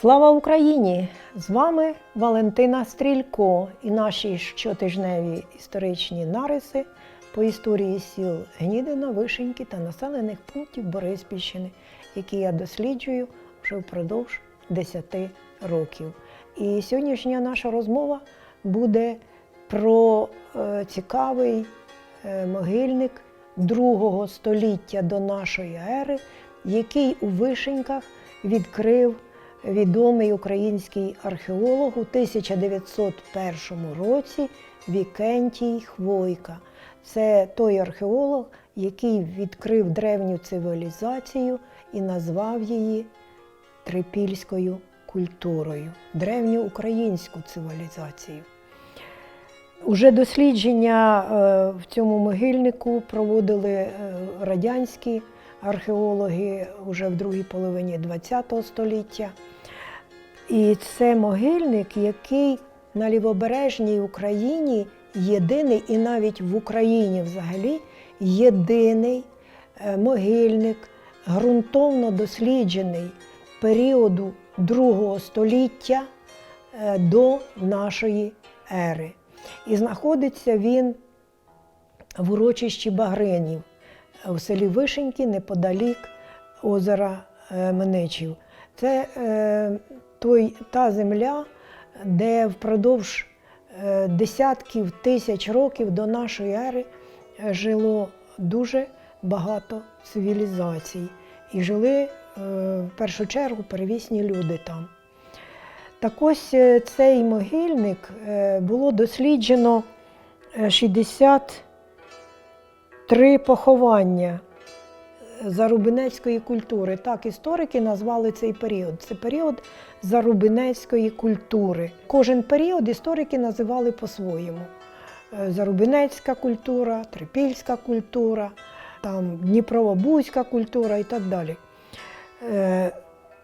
Слава Україні! З вами Валентина Стрілько і наші щотижневі історичні нариси по історії сіл Гнідина, Вишеньки та населених пунктів Бориспільщини, які я досліджую вже впродовж 10 років. І сьогоднішня наша розмова буде про е, цікавий е, могильник другого століття до нашої ери, який у Вишеньках відкрив відомий український археолог у 1901 році Вікентій Хвойка. Це той археолог, який відкрив древню цивілізацію і назвав її трипільською культурою, древню українську цивілізацію. Уже дослідження е, в цьому могильнику проводили е, радянські археологи вже в другій половині ХХ століття. І це могильник, який на лівобережній Україні єдиний, і навіть в Україні взагалі єдиний е, могильник, ґрунтовно досліджений періоду другого століття е, до нашої ери. І знаходиться він в урочищі Багринів у селі Вишеньки, неподалік озера е, Менечів. Це е, той, та земля, де впродовж е, десятків тисяч років до нашої ери е, жило дуже багато цивілізацій. І жили в першу чергу первісні люди там. Так ось цей могильник було досліджено 60 років три поховання зарубинецької культури. Так історики назвали цей період. Це період зарубинецької культури. Кожен період історики називали по-своєму: е, зарубинецька культура, трипільська культура, там Дніпровобузька культура і так далі. Е,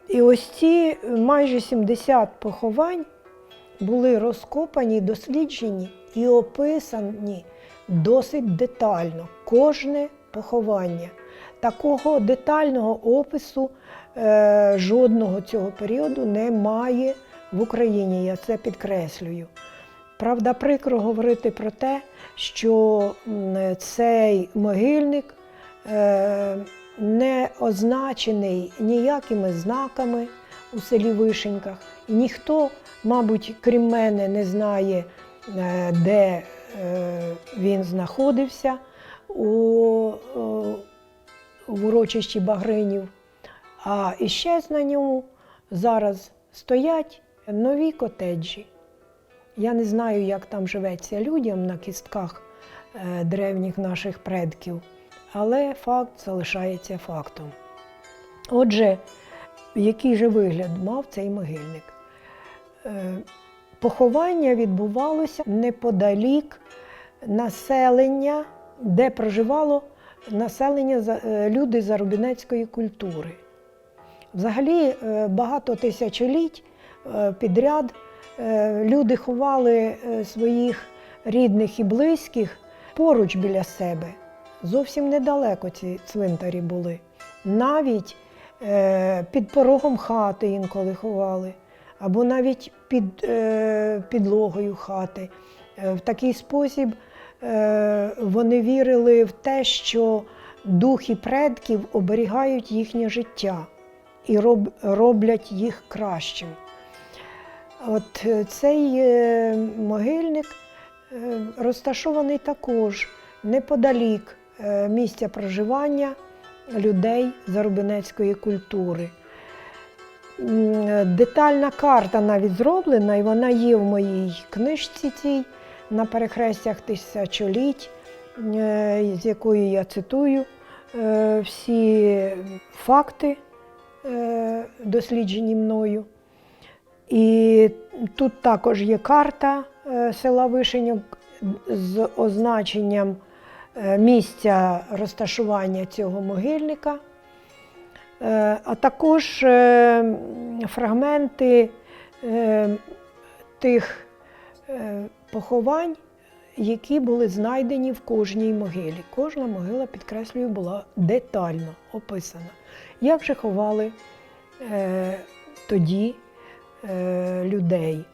і ось ці майже 70 поховань були розкопані, досліджені і описані досить детально. Кожне поховання. Такого детального опису е, жодного цього періоду немає в Україні. Я це підкреслюю. Правда, прикро говорити про те, що цей могильник е, не означений ніякими знаками у селі Вишеньках. Ніхто, мабуть, крім мене, не знає, де е, він знаходився у, е, урочищі Багринів. А іще на ньому зараз стоять нові котеджі. Я не знаю, як там живеться людям на кістках е, древніх наших предків, але факт залишається фактом. Отже, який же вигляд мав цей могильник? Поховання відбувалося неподалік населення, де проживало населення е, люди зарубинецької культури. Взагалі е, багато тисячоліть е, підряд люди ховали своїх рідних і близьких поруч біля себе. Зовсім недалеко ці цвинтарі були. Навіть під порогом хати інколи ховали, або навіть під е, підлогою хати. Е, В такий спосіб е, вони вірили в те, що духи предків оберігають їхнє життя і роблять їх кращим. От цей могильник розташований також неподалік місця проживання людей зарубинецької культури. Детальна карта навіть зроблена, і вона є в моїй книжці цій на перехрестях тисячоліть, е, з якої я цитую е, всі факти, е, досліджені мною. І тут також є карта села Вишеньок з означенням місця розташування цього могильника, а також е, фрагменти е, тих е, поховань, які були знайдені в кожній могилі. Кожна могила, підкреслюю, була детально описана. Як же ховали е, тоді е, людей.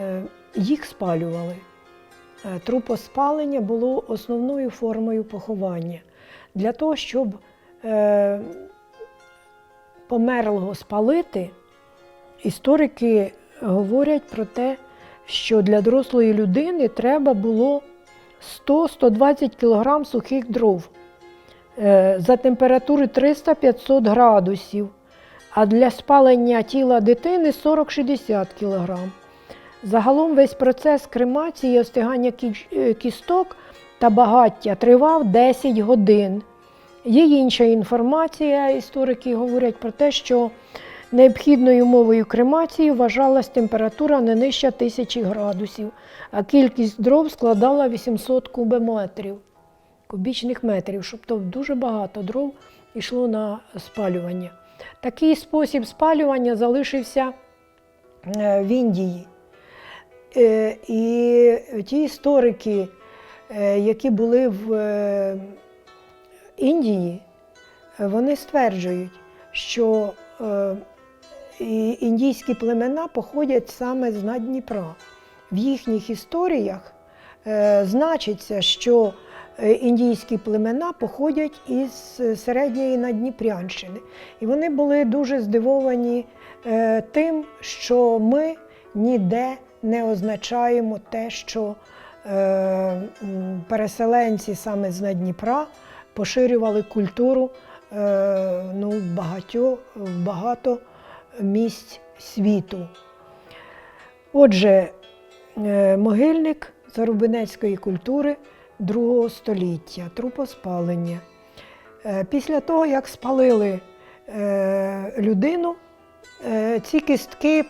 Е, Їх спалювали. Е, Трупоспалення було основною формою поховання. Для того, щоб е, померлого спалити, історики говорять про те, що для дорослої людини треба було 100-120 кг сухих дров е, за температури 300-500 градусів, а для спалення тіла дитини 40-60 кг. Загалом весь процес кремації, остигання е, кісток та багаття тривав 10 годин. Є інша інформація, історики говорять про те, що необхідною умовою кремації вважалась температура не нижче тисячі градусів, а кількість дров складала 800 кубометрів, кубічних метрів, тобто дуже багато дров йшло на спалювання. Такий спосіб спалювання залишився е, в Індії. Е, І ті історики, е, які були в Індії, е, вони стверджують, що е, індійські племена походять саме з Надніпра. В їхніх історіях е, значиться, що індійські племена походять із середньої Надніпрянщини. І вони були дуже здивовані тим, що ми ніде не означаємо те, що переселенці саме з Надніпра поширювали культуру е, ну, в багато місць світу. Отже, е, могильник зарубинецької культури другого століття, трупоспалення. Е, Після того, як спалили людину, ці кістки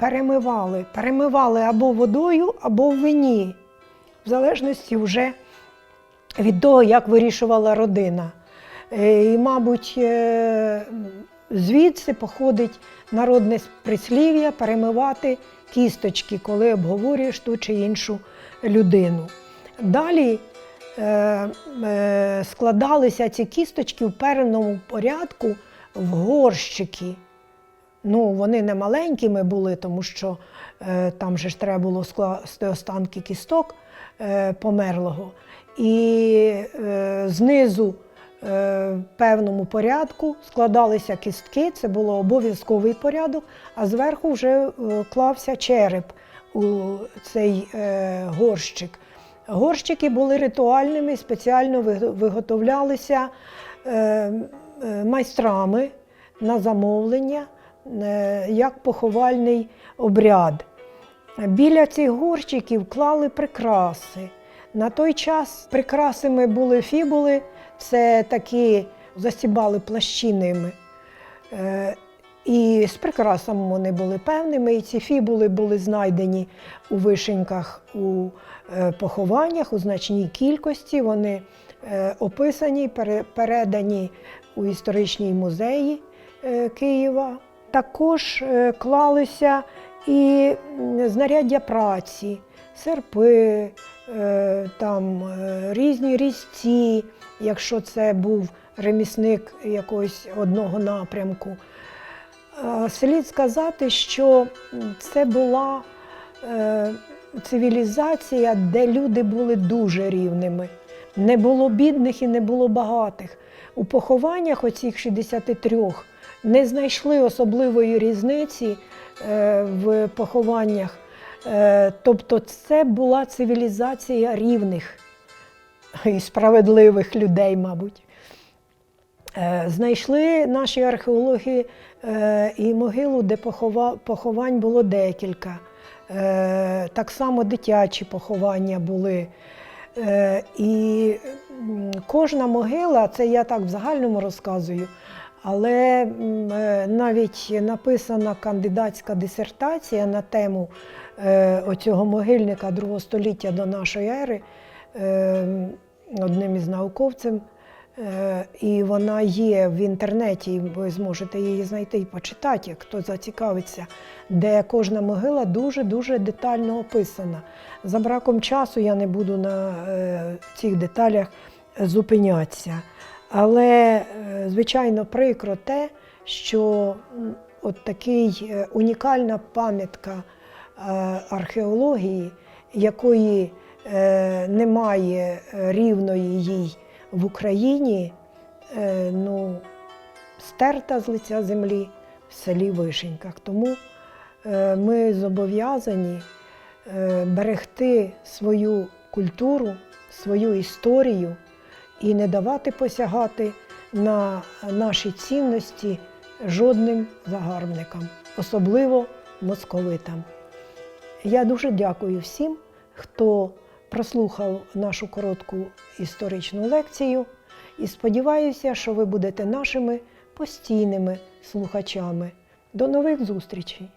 перемивали. Перемивали або водою, або в вині, в залежності вже від того, як вирішувала родина. Е, І, мабуть, е, звідси походить народне прислів'я перемивати кісточки, коли обговорюєш ту чи іншу людину. Далі е, складалися ці кісточки в певному порядку в горщики. Ну, вони не маленькими були, тому що там же ж треба було скласти останки кісток померлого. І е, знизу е, в певному порядку складалися кістки, це було обов'язковий порядок, а зверху вже е, клався череп у цей е, горщик. Горщики були ритуальними, спеціально виготовлялися е, е, майстрами на замовлення е, як поховальний обряд. Біля цих горщиків клали прикраси. На той час прикрасами були фібули, це такі засібали плащинами. Е, І з прикрасами вони були певними, і ці фібули були знайдені у вишеньках у е, похованнях у значній кількості. Вони е, описані, передані у історичні музеї Києва. Також клалися і знаряддя праці, серпи, там, е, різні різці, якщо це був ремісник якогось одного напрямку. Е, Слід сказати, що це була е, цивілізація, де люди були дуже рівними. Не було бідних і не було багатих. У похованнях оцих 63 не знайшли особливої різниці е, в похованнях. Е, Тобто це була цивілізація рівних і справедливих людей, мабуть. Е, Знайшли наші археологи е, і могилу, де поховань було декілька. Так само дитячі поховання були. І кожна могила, це я так в загальному розказую, але е, навіть написана кандидатська дисертація на тему е, оцього могильника другого століття до нашої ери е, одним із науковців. І вона є в інтернеті, ви зможете її знайти і почитати, як хто зацікавиться, де кожна могила дуже-дуже детально описана. За браком часу я не буду на цих деталях зупинятися. Але, е, звичайно, прикро те, що от такий е, унікальна пам'ятка е, археології, якої немає рівної їй в Україні, ну, стерта з лиця землі в селі Вишеньках. Тому ми зобов'язані берегти свою культуру, свою історію і не давати посягати на наші цінності жодним загарбникам, особливо московитам. Я дуже дякую всім, хто прослухав нашу коротку історичну лекцію, і сподіваюся, що ви будете нашими постійними слухачами. До нових зустрічей!